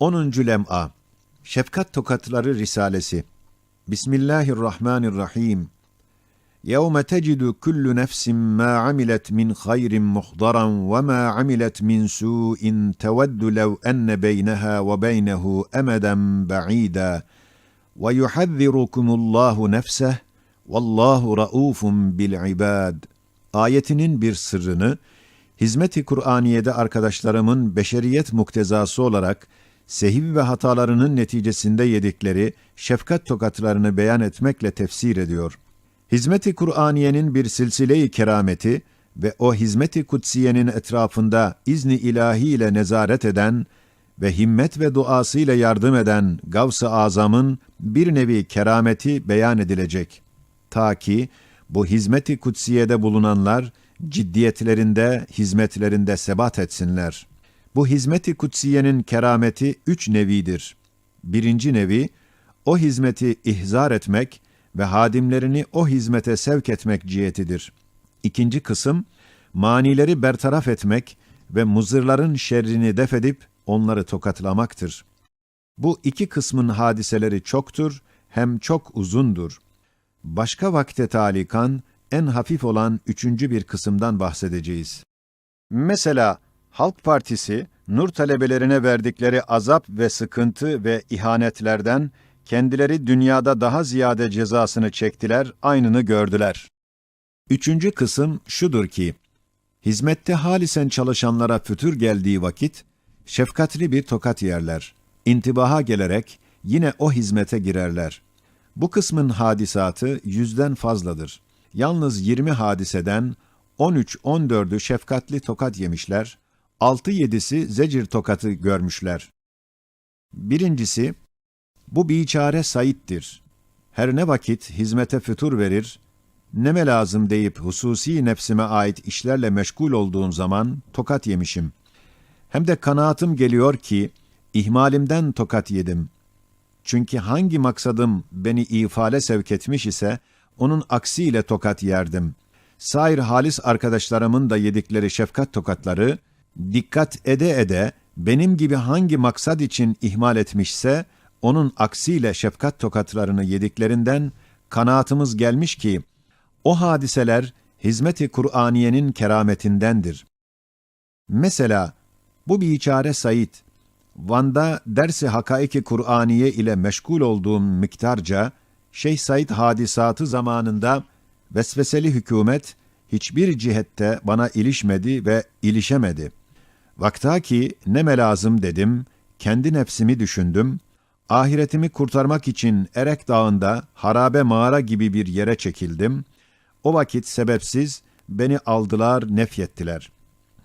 10. Lem'a Şefkat Tokatları Risalesi Bismillahirrahmanirrahim يَوْمَ تَجِدُ كُلُّ نَفْسٍ مَا عَمِلَتْ مِنْ خَيْرٍ مُحْضَرًا وَمَا عَمِلَتْ مِنْ سُوءٍ تَوَدُّ لَوْ أَنَّ بَيْنَهَا وَبَيْنَهُ أَمَدًا بَعِيدًا وَيُحَذِّرُكُمُ اللّٰهُ نَفْسَهُ وَاللّٰهُ رَؤُوفٌ بِالْعِبَادِ Ayetinin bir sırrını, Hizmet-i Kur'aniye'de arkadaşlarımın beşeriyet muktezası olarak sehiv ve hatalarının neticesinde yedikleri şefkat tokatlarını beyan etmekle tefsir ediyor. Hizmet-i Kur'aniyenin bir silsile-i kerameti ve o hizmet-i kutsiyenin etrafında izni ilahi ile nezaret eden ve himmet ve duasıyla yardım eden Gavs-ı Azam'ın bir nevi kerameti beyan edilecek. Ta ki bu hizmet-i kutsiyede bulunanlar ciddiyetlerinde, hizmetlerinde sebat etsinler. Bu hizmet-i kutsiyenin kerameti üç nevidir. Birinci nevi, o hizmeti ihzar etmek ve hadimlerini o hizmete sevk etmek cihetidir. İkinci kısım, manileri bertaraf etmek ve muzırların şerrini defedip onları tokatlamaktır. Bu iki kısmın hadiseleri çoktur, hem çok uzundur. Başka vakte talikan, en hafif olan üçüncü bir kısımdan bahsedeceğiz. Mesela Halk Partisi, Nur talebelerine verdikleri azap ve sıkıntı ve ihanetlerden kendileri dünyada daha ziyade cezasını çektiler, aynını gördüler. Üçüncü kısım şudur ki, hizmette halisen çalışanlara fütür geldiği vakit, şefkatli bir tokat yerler. İntibaha gelerek yine o hizmete girerler. Bu kısmın hadisatı yüzden fazladır. Yalnız 20 hadiseden 13-14'ü şefkatli tokat yemişler, 6-7'si zecir tokatı görmüşler. Birincisi, bu biçare Said'dir. Her ne vakit hizmete fütur verir, neme lazım deyip hususi nefsime ait işlerle meşgul olduğum zaman tokat yemişim. Hem de kanaatim geliyor ki, ihmalimden tokat yedim. Çünkü hangi maksadım beni ifale sevk etmiş ise, onun aksiyle tokat yerdim. Sair halis arkadaşlarımın da yedikleri şefkat tokatları, dikkat ede ede benim gibi hangi maksad için ihmal etmişse, onun aksiyle şefkat tokatlarını yediklerinden kanaatımız gelmiş ki, o hadiseler hizmet-i Kur'aniyenin kerametindendir. Mesela bu biçare Said, Van'da dersi hakaiki Kur'aniye ile meşgul olduğum miktarca, Şeyh Said hadisatı zamanında vesveseli hükümet hiçbir cihette bana ilişmedi ve ilişemedi. Vakta ki ne melazım dedim, kendi nefsimi düşündüm, ahiretimi kurtarmak için Erek Dağı'nda harabe mağara gibi bir yere çekildim. O vakit sebepsiz beni aldılar, nefyettiler.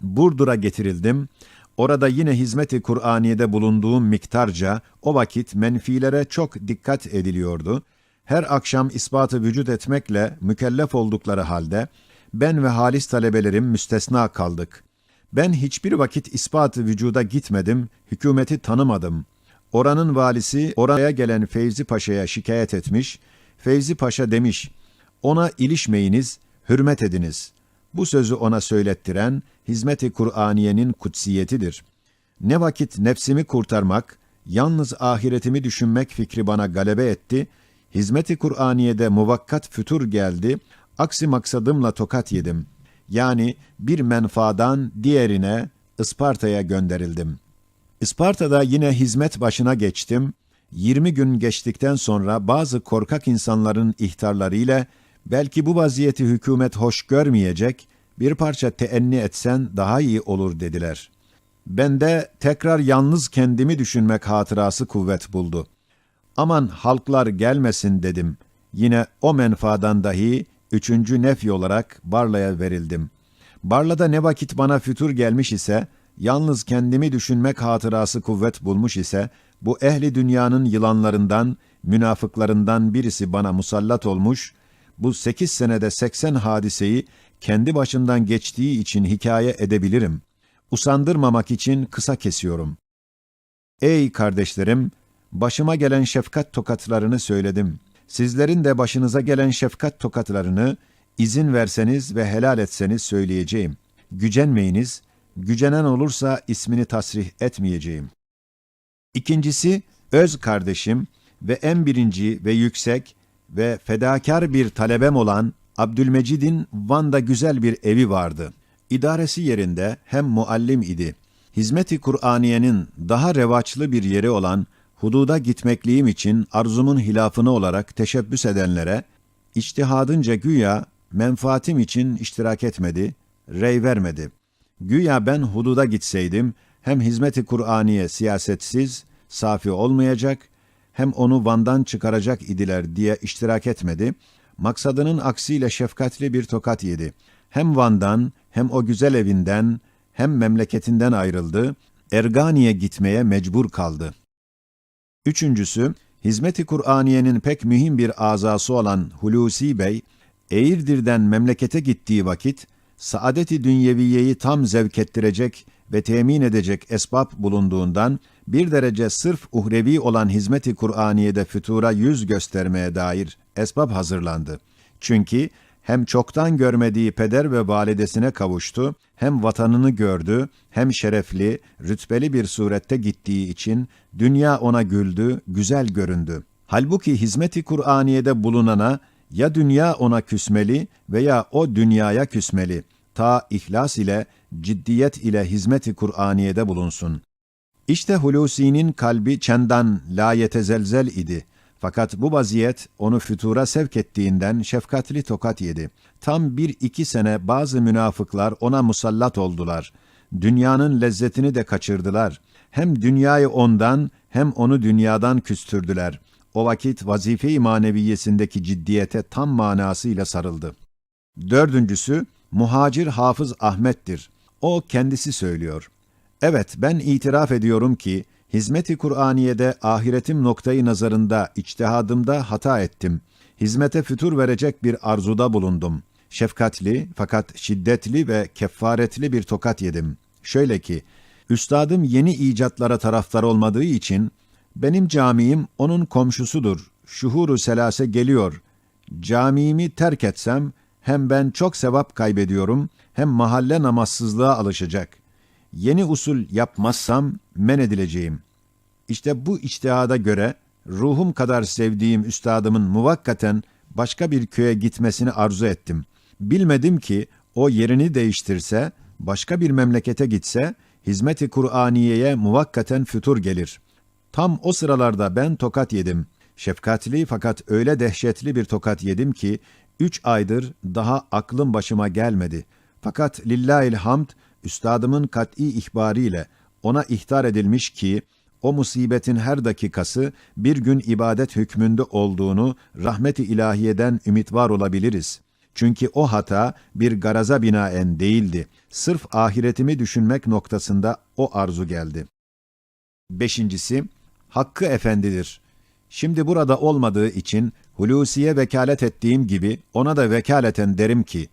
Burdur'a getirildim. Orada yine hizmet-i Kur'aniye'de bulunduğum miktarca o vakit menfilere çok dikkat ediliyordu. Her akşam ispatı vücut etmekle mükellef oldukları halde ben ve halis talebelerim müstesna kaldık. Ben hiçbir vakit ispatı vücuda gitmedim, hükümeti tanımadım. Oranın valisi oraya gelen Feyzi Paşa'ya şikayet etmiş. Feyzi Paşa demiş, ona ilişmeyiniz, hürmet ediniz. Bu sözü ona söylettiren hizmet-i Kur'aniyenin kutsiyetidir. Ne vakit nefsimi kurtarmak, yalnız ahiretimi düşünmek fikri bana galebe etti, hizmet-i Kur'aniye'de muvakkat fütur geldi, aksi maksadımla tokat yedim. Yani bir menfaadan diğerine Isparta'ya gönderildim. Isparta'da yine hizmet başına geçtim. 20 gün geçtikten sonra bazı korkak insanların ihtarlarıyla belki bu vaziyeti hükümet hoş görmeyecek, bir parça teenni etsen daha iyi olur dediler. Ben de tekrar yalnız kendimi düşünmek hatırası kuvvet buldu. Aman halklar gelmesin dedim. Yine o menfaadan dahi üçüncü nefy olarak Barla'ya verildim. Barla'da ne vakit bana fütur gelmiş ise, yalnız kendimi düşünmek hatırası kuvvet bulmuş ise, bu ehli dünyanın yılanlarından, münafıklarından birisi bana musallat olmuş, bu sekiz senede seksen hadiseyi kendi başımdan geçtiği için hikaye edebilirim. Usandırmamak için kısa kesiyorum. Ey kardeşlerim, başıma gelen şefkat tokatlarını söyledim. Sizlerin de başınıza gelen şefkat tokatlarını izin verseniz ve helal etseniz söyleyeceğim. Gücenmeyiniz, gücenen olursa ismini tasrih etmeyeceğim. İkincisi, öz kardeşim ve en birinci ve yüksek ve fedakar bir talebem olan Abdülmecid'in Van'da güzel bir evi vardı. İdaresi yerinde hem muallim idi. Hizmeti Kur'aniyenin daha revaçlı bir yeri olan hududa gitmekliğim için arzumun hilafını olarak teşebbüs edenlere, içtihadınca güya menfaatim için iştirak etmedi, rey vermedi. Güya ben hududa gitseydim, hem hizmeti Kur'aniye siyasetsiz, safi olmayacak, hem onu Van'dan çıkaracak idiler diye iştirak etmedi, maksadının aksiyle şefkatli bir tokat yedi. Hem Van'dan, hem o güzel evinden, hem memleketinden ayrıldı, Ergani'ye gitmeye mecbur kaldı. Üçüncüsü, Hizmet-i Kur'aniyenin pek mühim bir azası olan Hulusi Bey, Eğirdir'den memlekete gittiği vakit, saadet-i dünyeviyeyi tam zevk ettirecek ve temin edecek esbab bulunduğundan, bir derece sırf uhrevi olan hizmet-i Kur'aniye'de fütura yüz göstermeye dair esbab hazırlandı. Çünkü hem çoktan görmediği peder ve validesine kavuştu, hem vatanını gördü, hem şerefli, rütbeli bir surette gittiği için dünya ona güldü, güzel göründü. Halbuki hizmet-i Kur'aniye'de bulunana ya dünya ona küsmeli veya o dünyaya küsmeli. Ta ihlas ile, ciddiyet ile hizmet-i Kur'aniye'de bulunsun. İşte Hulusi'nin kalbi çendan la yetezelzel idi. Fakat bu vaziyet onu fütura sevk ettiğinden şefkatli tokat yedi. Tam bir iki sene bazı münafıklar ona musallat oldular. Dünyanın lezzetini de kaçırdılar. Hem dünyayı ondan hem onu dünyadan küstürdüler. O vakit vazife-i maneviyesindeki ciddiyete tam manasıyla sarıldı. Dördüncüsü, muhacir Hafız Ahmet'tir. O kendisi söylüyor. Evet, ben itiraf ediyorum ki, hizmet-i Kur'aniye'de ahiretim noktayı nazarında, içtihadımda hata ettim. Hizmete fütur verecek bir arzuda bulundum. Şefkatli fakat şiddetli ve kefaretli bir tokat yedim. Şöyle ki, üstadım yeni icatlara taraftar olmadığı için, benim camim onun komşusudur. Şuhuru selase geliyor. Camimi terk etsem, hem ben çok sevap kaybediyorum, hem mahalle namazsızlığa alışacak. Yeni usul yapmazsam men edileceğim. İşte bu içtihada göre ruhum kadar sevdiğim üstadımın muvakkaten başka bir köye gitmesini arzu ettim. Bilmedim ki o yerini değiştirse, başka bir memlekete gitse, hizmet-i Kur'aniye'ye muvakkaten fütur gelir. Tam o sıralarda ben tokat yedim. Şefkatli fakat öyle dehşetli bir tokat yedim ki, üç aydır daha aklım başıma gelmedi. Fakat lillahil hamd, üstadımın kat'i ihbariyle ona ihtar edilmiş ki, o musibetin her dakikası bir gün ibadet hükmünde olduğunu rahmet-i ilahiyeden ümit var olabiliriz. Çünkü o hata bir garaza binaen değildi. Sırf ahiretimi düşünmek noktasında o arzu geldi. Beşincisi, Hakkı Efendidir. Şimdi burada olmadığı için Hulusi'ye vekalet ettiğim gibi ona da vekaleten derim ki,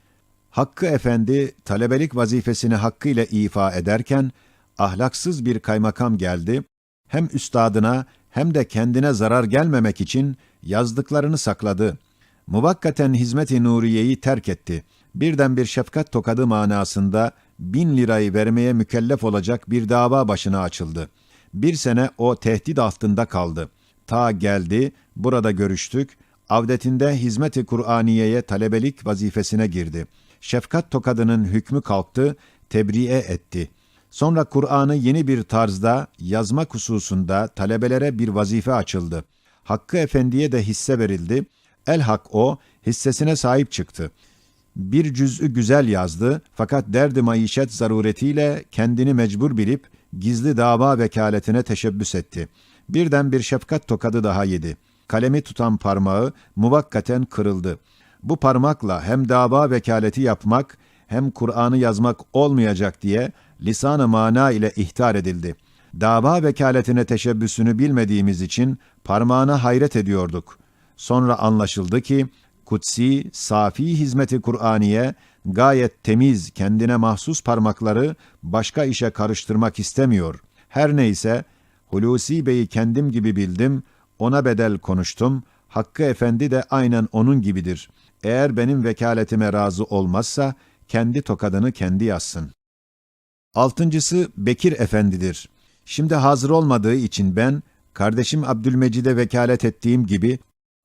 Hakkı Efendi talebelik vazifesini hakkıyla ifa ederken, ahlaksız bir kaymakam geldi, hem üstadına hem de kendine zarar gelmemek için yazdıklarını sakladı. Muvakkaten hizmet-i nuriyeyi terk etti. Birden bir şefkat tokadı manasında bin lirayı vermeye mükellef olacak bir dava başına açıldı. Bir sene o tehdit altında kaldı. Ta geldi, burada görüştük, avdetinde hizmet-i Kur'aniye'ye talebelik vazifesine girdi. Şefkat tokadının hükmü kalktı, tebriğe etti. Sonra Kur'an'ı yeni bir tarzda yazmak hususunda talebelere bir vazife açıldı. Hakkı Efendi'ye de hisse verildi. El hak o, hissesine sahip çıktı. Bir cüz'ü güzel yazdı fakat derdi maişet zaruretiyle kendini mecbur bilip gizli dava vekaletine teşebbüs etti. Birden bir şefkat tokadı daha yedi. Kalemi tutan parmağı muvakkaten kırıldı. Bu parmakla hem dava vekaleti yapmak hem Kur'an'ı yazmak olmayacak diye lisan-ı mana ile ihtar edildi. Dava vekaletine teşebbüsünü bilmediğimiz için parmağına hayret ediyorduk. Sonra anlaşıldı ki, kutsi, safi hizmeti Kur'aniye, gayet temiz, kendine mahsus parmakları başka işe karıştırmak istemiyor. Her neyse, Hulusi Bey'i kendim gibi bildim, ona bedel konuştum, Hakkı Efendi de aynen onun gibidir. Eğer benim vekaletime razı olmazsa, kendi tokadını kendi yazsın. Altıncısı Bekir Efendidir. Şimdi hazır olmadığı için ben, kardeşim Abdülmecid'e vekalet ettiğim gibi,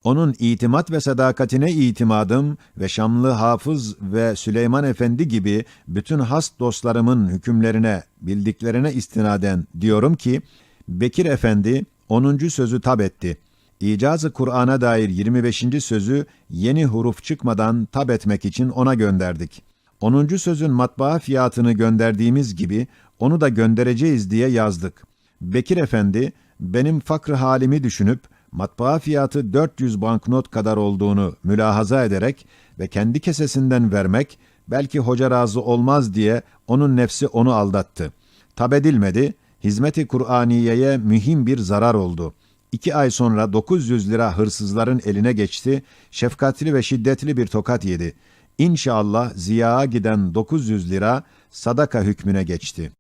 onun itimat ve sadakatine itimadım ve Şamlı Hafız ve Süleyman Efendi gibi bütün has dostlarımın hükümlerine, bildiklerine istinaden diyorum ki, Bekir Efendi 10. sözü tab etti. İcazı Kur'an'a dair 25. sözü yeni huruf çıkmadan tab etmek için ona gönderdik. 10. sözün matbaa fiyatını gönderdiğimiz gibi onu da göndereceğiz diye yazdık. Bekir Efendi benim fakr halimi düşünüp matbaa fiyatı 400 banknot kadar olduğunu mülahaza ederek ve kendi kesesinden vermek belki hoca razı olmaz diye onun nefsi onu aldattı. Tab edilmedi, hizmeti Kur'aniye'ye mühim bir zarar oldu. İki ay sonra 900 lira hırsızların eline geçti, şefkatli ve şiddetli bir tokat yedi. İnşallah ziyağa giden 900 lira sadaka hükmüne geçti.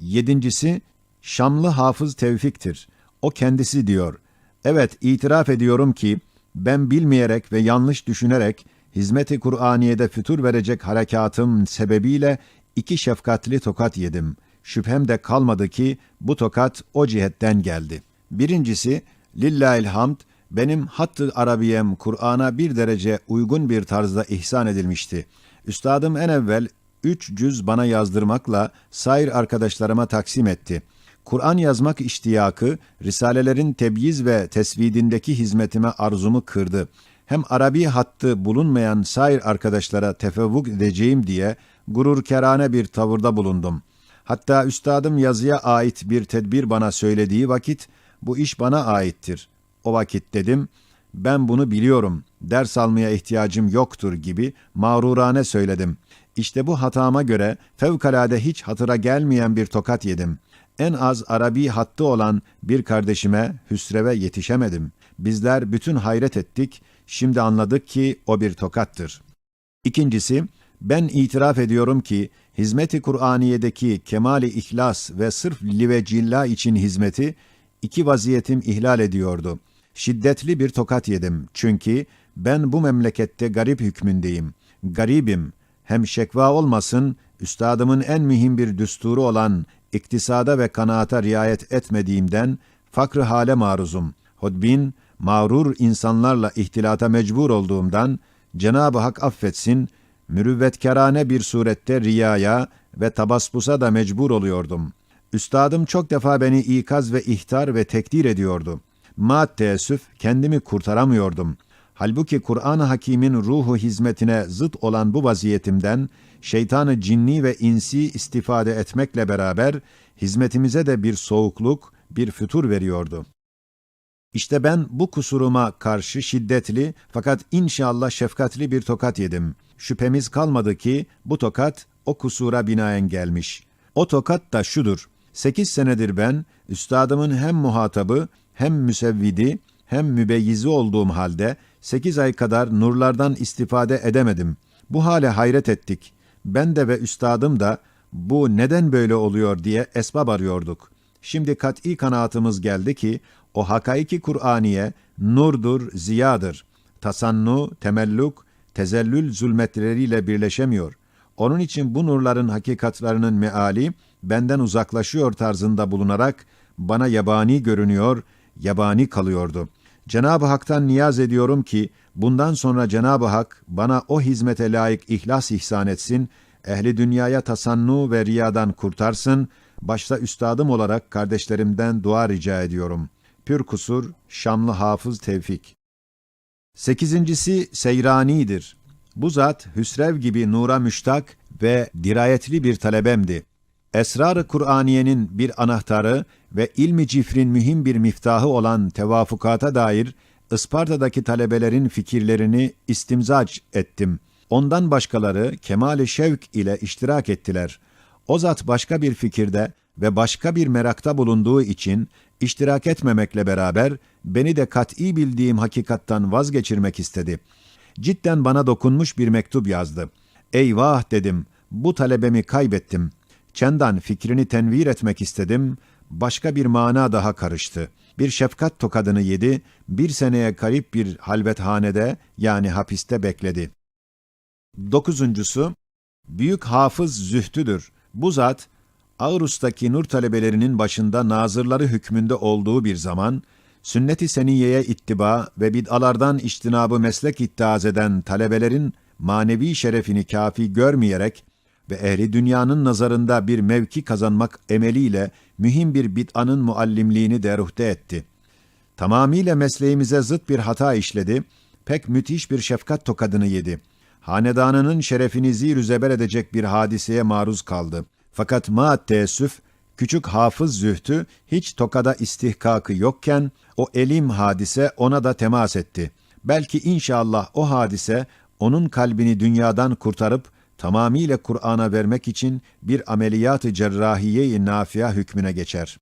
Yedincisi, Şamlı Hafız Tevfik'tir. O kendisi diyor, evet itiraf ediyorum ki, ben bilmeyerek ve yanlış düşünerek, hizmeti Kur'aniye'de fütur verecek harekatım sebebiyle iki şefkatli tokat yedim. Şüphem de kalmadı ki bu tokat o cihetten geldi. Birincisi, Lillahilhamd, benim hattı Arabiyem Kur'an'a bir derece uygun bir tarzda ihsan edilmişti. Üstadım en evvel üç cüz bana yazdırmakla sair arkadaşlarıma taksim etti. Kur'an yazmak iştiyakı, risalelerin tebyiz ve tesvidindeki hizmetime arzumu kırdı. Hem Arabi hattı bulunmayan sair arkadaşlara tefevvuk edeceğim diye gururkerane bir tavırda bulundum. Hatta üstadım yazıya ait bir tedbir bana söylediği vakit, bu iş bana aittir. O vakit dedim, ben bunu biliyorum, ders almaya ihtiyacım yoktur gibi mağrurane söyledim. İşte bu hatama göre fevkalade hiç hatıra gelmeyen bir tokat yedim. En az Arabi hattı olan bir kardeşime Hüsrev'e yetişemedim. Bizler bütün hayret ettik, şimdi anladık ki o bir tokattır. İkincisi, ben itiraf ediyorum ki hizmeti Kur'aniye'deki kemali ihlas ve sırf livecillah için hizmeti iki vaziyetim ihlal ediyordu. Şiddetli bir tokat yedim çünkü ben bu memlekette garip hükmündeyim. Garibim. Hem şekva olmasın, üstadımın en mühim bir düsturu olan iktisada ve kanaata riayet etmediğimden fakr hale maruzum. Hodbin, mağrur insanlarla ihtilata mecbur olduğumdan Cenab-ı Hak affetsin, mürüvvetkerane bir surette riyaya ve tabaspusa da mecbur oluyordum. Üstadım çok defa beni ikaz ve ihtar ve tekdir ediyordu. Ma teessüf kendimi kurtaramıyordum. Halbuki Kur'an-ı Hakîm'in ruhu hizmetine zıt olan bu vaziyetimden şeytanı cinni ve insi istifade etmekle beraber hizmetimize de bir soğukluk, bir fütur veriyordu. İşte ben bu kusuruma karşı şiddetli fakat inşallah şefkatli bir tokat yedim. Şüphemiz kalmadı ki bu tokat o kusura binaen gelmiş. O tokat da şudur. Sekiz senedir ben, üstadımın hem muhatabı, hem müsevvidi, hem mübeyyizi olduğum halde sekiz ay kadar nurlardan istifade edemedim. Bu hale hayret ettik. Ben de ve üstadım da bu neden böyle oluyor diye esbab arıyorduk. Şimdi kat'i kanaatımız geldi ki o hakaiki Kur'aniye nurdur, ziyadır. Tasannu, temelluk, tezellül zulmetleriyle birleşemiyor. Onun için bu nurların hakikatlarının meali benden uzaklaşıyor tarzında bulunarak bana yabani görünüyor, yabani kalıyordu. Cenab-ı Hak'tan niyaz ediyorum ki bundan sonra Cenab-ı Hak bana o hizmete layık ihlas ihsan etsin, ehli dünyaya tasannu ve riyadan kurtarsın, başta üstadım olarak kardeşlerimden dua rica ediyorum. Pür kusur, Şamlı Hafız Tevfik. Sekizincisi Seyrani'dir. Bu zat Hüsrev gibi nura müştak ve dirayetli bir talebemdi. Esrar-ı Kur'aniyenin bir anahtarı ve ilmi cifrin mühim bir miftahı olan tevafukata dair Isparta'daki talebelerin fikirlerini istimzac ettim. Ondan başkaları kemal-i şevk ile iştirak ettiler. O zat başka bir fikirde ve başka bir merakta bulunduğu için iştirak etmemekle beraber beni de kat'i bildiğim hakikattan vazgeçirmek istedi. Cidden bana dokunmuş bir mektup yazdı. Eyvah dedim, bu talebemi kaybettim. Çendan fikrini tenvir etmek istedim, başka bir mana daha karıştı. Bir şefkat tokadını yedi, bir seneye garip bir halvethanede yani hapiste bekledi. Dokuzuncusu, büyük hafız zühtüdür. Bu zat, Ağrus'taki nur talebelerinin başında nazırları hükmünde olduğu bir zaman, sünnet-i seniyeye ittiba ve bid'alardan içtinabı meslek iddiaz eden talebelerin manevi şerefini kafi görmeyerek ve ehli dünyanın nazarında bir mevki kazanmak emeliyle mühim bir bid'anın muallimliğini deruhte etti. Tamamiyle mesleğimize zıt bir hata işledi, pek müthiş bir şefkat tokadını yedi. Hanedanının şerefini zir zeber edecek bir hadiseye maruz kaldı. Fakat ma teessüf, küçük hafız zühtü hiç tokada istihkakı yokken o elim hadise ona da temas etti. Belki inşallah o hadise onun kalbini dünyadan kurtarıp tamamiyle Kur'an'a vermek için bir ameliyat-ı cerrahiye-i nafia hükmüne geçer.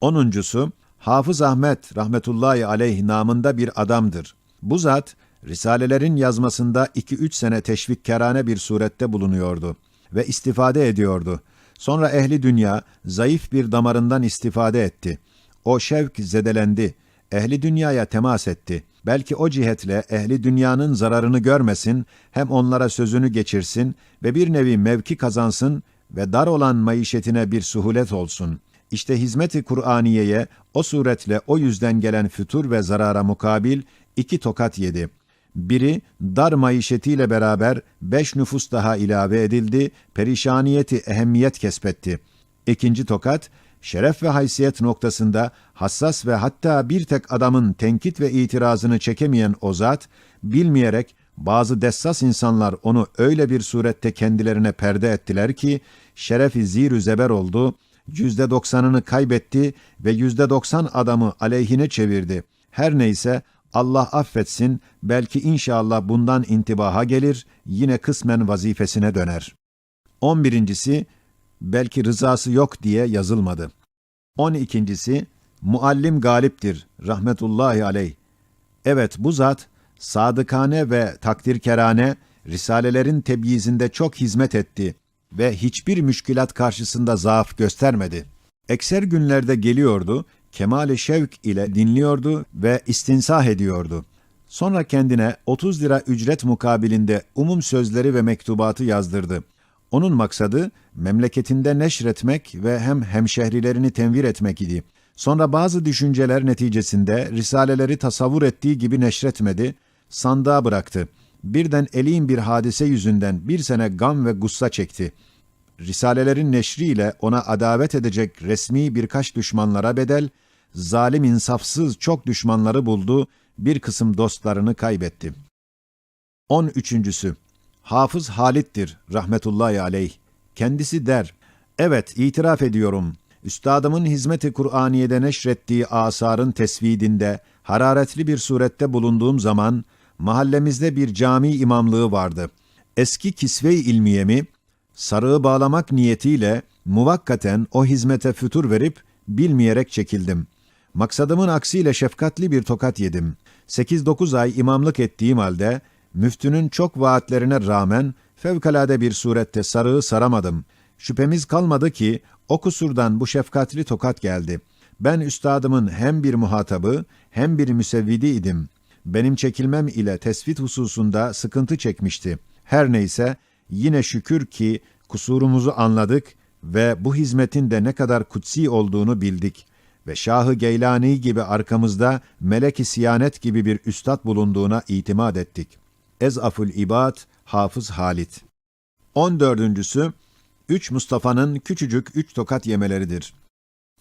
Onuncusu, Hafız Ahmet rahmetullahi aleyh namında bir adamdır. Bu zat, Risalelerin yazmasında 2-3 sene teşvikkarane bir surette bulunuyordu ve istifade ediyordu. Sonra ehli dünya zayıf bir damarından istifade etti. O şevk zedelendi. Ehli dünyaya temas etti. Belki o cihetle ehli dünyanın zararını görmesin, hem onlara sözünü geçirsin ve bir nevi mevki kazansın ve dar olan maişetine bir suhulet olsun. İşte hizmeti Kur'aniye'ye o suretle o yüzden gelen fütur ve zarara mukabil iki tokat yedi. Biri dar maişetiyle beraber beş nüfus daha ilave edildi, perişaniyeti ehemmiyet kesbetti. İkinci tokat, şeref ve haysiyet noktasında hassas ve hatta bir tek adamın tenkit ve itirazını çekemeyen o zat, bilmeyerek bazı dessas insanlar onu öyle bir surette kendilerine perde ettiler ki, şerefi zir zeber oldu, yüzde doksanını kaybetti ve yüzde doksan adamı aleyhine çevirdi. Her neyse, Allah affetsin, belki inşallah bundan intibaha gelir, yine kısmen vazifesine döner. On birincisi, belki rızası yok diye yazılmadı. On ikincisi, muallim galiptir, rahmetullahi aleyh. Evet, bu zat, sadıkane ve takdirkerane, risalelerin tebyizinde çok hizmet etti ve hiçbir müşkilat karşısında zaaf göstermedi. Ekser günlerde geliyordu, kemale şevk ile dinliyordu ve istinsah ediyordu. Sonra kendine 30 lira ücret mukabilinde umum sözleri ve mektubatı yazdırdı. Onun maksadı memleketinde neşretmek ve hem hemşehrilerini tenvir etmek idi. Sonra bazı düşünceler neticesinde risaleleri tasavvur ettiği gibi neşretmedi, sandığa bıraktı. Birden elin bir hadise yüzünden bir sene gam ve gussa çekti. Risalelerin neşriyle ona adavet edecek resmi birkaç düşmanlara bedel, zalim insafsız çok düşmanları buldu, bir kısım dostlarını kaybetti. On üçüncüsü, Hafız Halit'tir rahmetullahi aleyh. Kendisi der, evet itiraf ediyorum, üstadımın hizmeti Kur'aniye'de neşrettiği asarın tesvidinde, hararetli bir surette bulunduğum zaman, mahallemizde bir cami imamlığı vardı. Eski kisve-i ilmiyemi, sarığı bağlamak niyetiyle muvakkaten o hizmete fütur verip bilmeyerek çekildim. Maksadımın aksiyle şefkatli bir tokat yedim. 8-9 ay imamlık ettiğim halde müftünün çok vaatlerine rağmen fevkalade bir surette sarığı saramadım. Şüphemiz kalmadı ki o kusurdan bu şefkatli tokat geldi. Ben üstadımın hem bir muhatabı hem bir müsevvidi idim. Benim çekilmem ile tesvit hususunda sıkıntı çekmişti. Her neyse yine şükür ki kusurumuzu anladık ve bu hizmetin de ne kadar kutsi olduğunu bildik ve Şahı Geylani gibi arkamızda melek-i siyanet gibi bir üstad bulunduğuna itimat ettik. Ezaful İbad Hafız Halit 14. Üç Mustafa'nın küçücük üç tokat yemeleridir.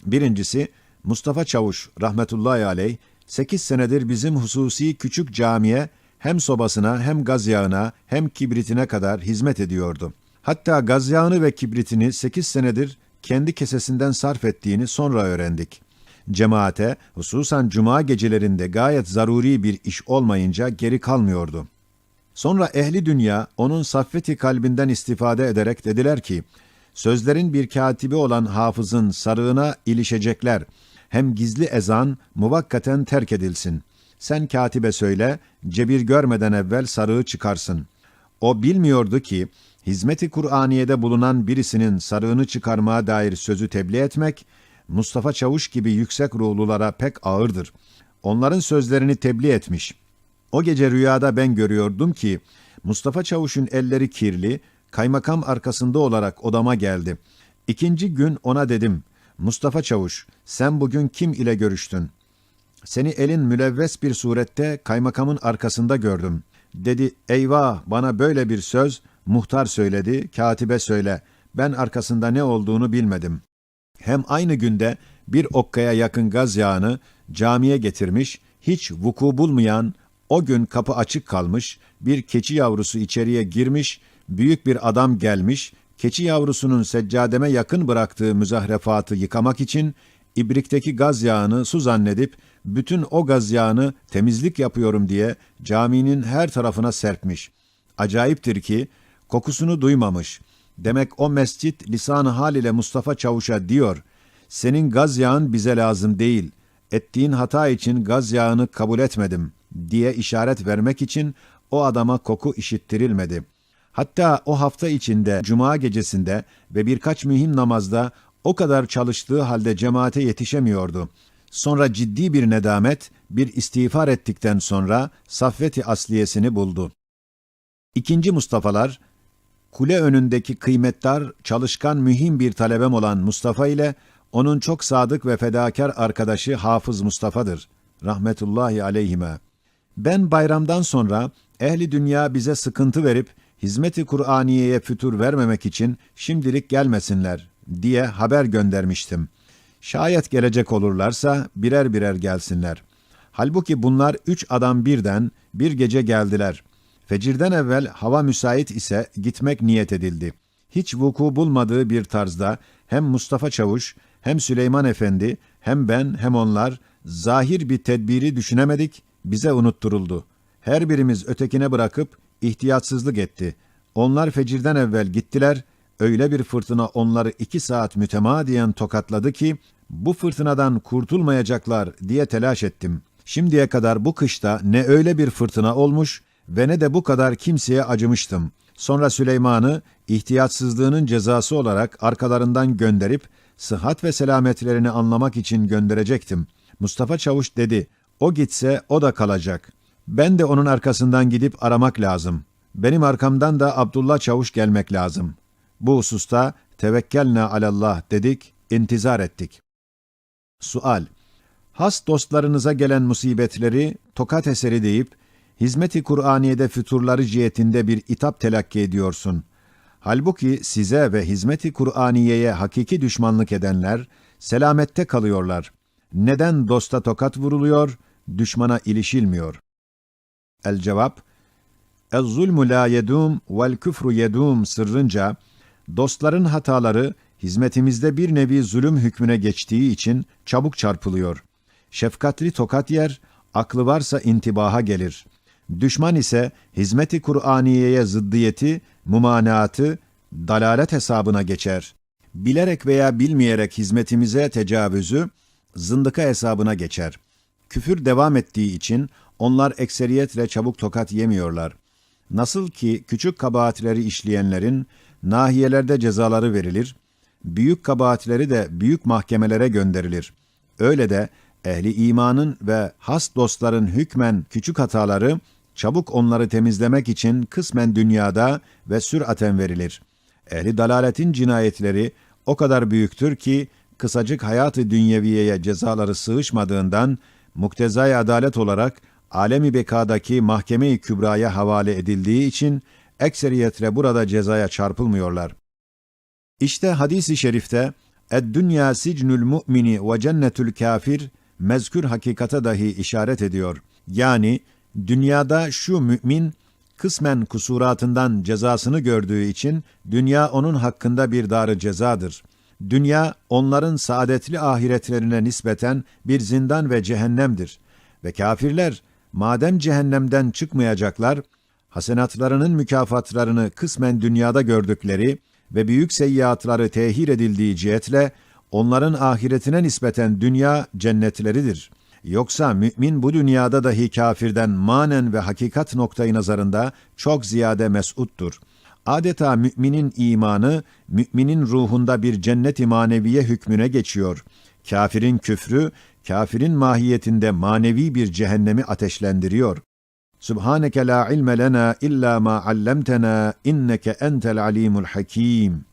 Birincisi, Mustafa Çavuş rahmetullahi aleyh, sekiz senedir bizim hususi küçük camiye hem sobasına hem gaz yağına hem kibritine kadar hizmet ediyordu. Hatta gaz yağını ve kibritini sekiz senedir kendi kesesinden sarf ettiğini sonra öğrendik. Cemaate, hususan cuma gecelerinde gayet zaruri bir iş olmayınca geri kalmıyordu. Sonra ehli dünya onun saffeti kalbinden istifade ederek dediler ki, sözlerin bir katibi olan hafızın sarığına ilişecekler. Hem gizli ezan muvakkaten terk edilsin. Sen katibe söyle, cebir görmeden evvel sarığı çıkarsın. O bilmiyordu ki, hizmeti Kur'aniye'de bulunan birisinin sarığını çıkarmaya dair sözü tebliğ etmek, Mustafa Çavuş gibi yüksek ruhlulara pek ağırdır. Onların sözlerini tebliğ etmiş. O gece rüyada ben görüyordum ki, Mustafa Çavuş'un elleri kirli, kaymakam arkasında olarak odama geldi. İkinci gün ona dedim, Mustafa Çavuş, sen bugün kim ile görüştün? Seni elin mülevves bir surette kaymakamın arkasında gördüm. Dedi, eyvah bana böyle bir söz, muhtar söyledi, katibe söyle. Ben arkasında ne olduğunu bilmedim. Hem aynı günde bir okkaya yakın gaz yağını camiye getirmiş, hiç vuku bulmayan, o gün kapı açık kalmış, bir keçi yavrusu içeriye girmiş, büyük bir adam gelmiş, keçi yavrusunun seccademe yakın bıraktığı müzahrefatı yıkamak için ibrikteki gaz yağını su zannedip bütün o gaz yağını temizlik yapıyorum diye caminin her tarafına serpmiş. Acayiptir ki kokusunu duymamış. Demek o mescit lisan-ı hal ile Mustafa Çavuş'a diyor, senin gaz yağın bize lazım değil, ettiğin hata için gaz yağını kabul etmedim diye işaret vermek için o adama koku işittirilmedi. Hatta o hafta içinde cuma gecesinde ve birkaç mühim namazda o kadar çalıştığı halde cemaate yetişemiyordu. Sonra ciddi bir nedamet, bir istiğfar ettikten sonra saffeti asliyesini buldu. İkinci Mustafa'lar, kule önündeki kıymetdar, çalışkan mühim bir talebem olan Mustafa ile onun çok sadık ve fedakar arkadaşı Hafız Mustafa'dır. Rahmetullahi aleyhime. Ben bayramdan sonra ehli dünya bize sıkıntı verip hizmeti Kur'aniye'ye fütur vermemek için şimdilik gelmesinler diye haber göndermiştim. Şayet gelecek olurlarsa birer birer gelsinler. Halbuki bunlar üç adam birden bir gece geldiler. Fecirden evvel hava müsait ise gitmek niyet edildi. Hiç vuku bulmadığı bir tarzda hem Mustafa Çavuş hem Süleyman Efendi hem ben hem onlar zahir bir tedbiri düşünemedik, bize unutturuldu. Her birimiz ötekine bırakıp ihtiyatsızlık etti. Onlar fecirden evvel gittiler, öyle bir fırtına onları iki saat mütemadiyen tokatladı ki, bu fırtınadan kurtulmayacaklar diye telaş ettim. Şimdiye kadar bu kışta ne öyle bir fırtına olmuş ve ne de bu kadar kimseye acımıştım. Sonra Süleyman'ı ihtiyatsızlığının cezası olarak arkalarından gönderip sıhhat ve selametlerini anlamak için gönderecektim. Mustafa Çavuş dedi, o gitse o da kalacak. Ben de onun arkasından gidip aramak lazım. Benim arkamdan da Abdullah Çavuş gelmek lazım. Bu hususta tevekkelne alallah dedik, intizar ettik. Sual Has dostlarınıza gelen musibetleri tokat eseri deyip, hizmeti Kur'aniye'de füturları cihetinde bir itap telakki ediyorsun. Halbuki size ve hizmeti Kur'aniye'ye hakiki düşmanlık edenler, selamette kalıyorlar. Neden dosta tokat vuruluyor, düşmana ilişilmiyor? El cevap, El-zulmü la yedum vel küfru yedum sırrınca, dostların hataları hizmetimizde bir nevi zulüm hükmüne geçtiği için çabuk çarpılıyor. Şefkatli tokat yer, aklı varsa intibaha gelir. Düşman ise hizmeti Kur'aniye'ye zıddiyeti, mumanaatı, dalalet hesabına geçer. Bilerek veya bilmeyerek hizmetimize tecavüzü, zındıka hesabına geçer. Küfür devam ettiği için onlar ekseriyetle çabuk tokat yemiyorlar. Nasıl ki küçük kabahatleri işleyenlerin nahiyelerde cezaları verilir, büyük kabahatleri de büyük mahkemelere gönderilir. Öyle de ehli imanın ve has dostların hükmen küçük hataları çabuk onları temizlemek için kısmen dünyada ve süraten verilir. Ehli dalaletin cinayetleri o kadar büyüktür ki kısacık hayatı dünyeviyeye cezaları sığışmadığından muktezai adalet olarak alemi bekadaki mahkeme-i kübraya havale edildiği için ekseriyetle burada cezaya çarpılmıyorlar. İşte hadisi şerifte "Ed-dünya sicnül mu'mini ve cennetül kafir" mezkür hakikate dahi işaret ediyor. Yani dünyada şu mümin kısmen kusuratından cezasını gördüğü için dünya onun hakkında bir darı cezadır. Dünya onların saadetli ahiretlerine nispeten bir zindan ve cehennemdir. Ve kafirler madem cehennemden çıkmayacaklar, hasenatlarının mükafatlarını kısmen dünyada gördükleri ve büyük seyyiatları tehir edildiği cihetle onların ahiretine nispeten dünya cennetleridir. Yoksa mümin bu dünyada dahi kafirden manen ve hakikat noktayı nazarında çok ziyade mes'uttur. Adeta müminin imanı, müminin ruhunda bir cennet-i maneviye hükmüne geçiyor. Kafirin küfrü, kafirin mahiyetinde manevi bir cehennemi ateşlendiriyor. Subhaneke la ilme lena illa ma allamtena inneke entel alimul hakim.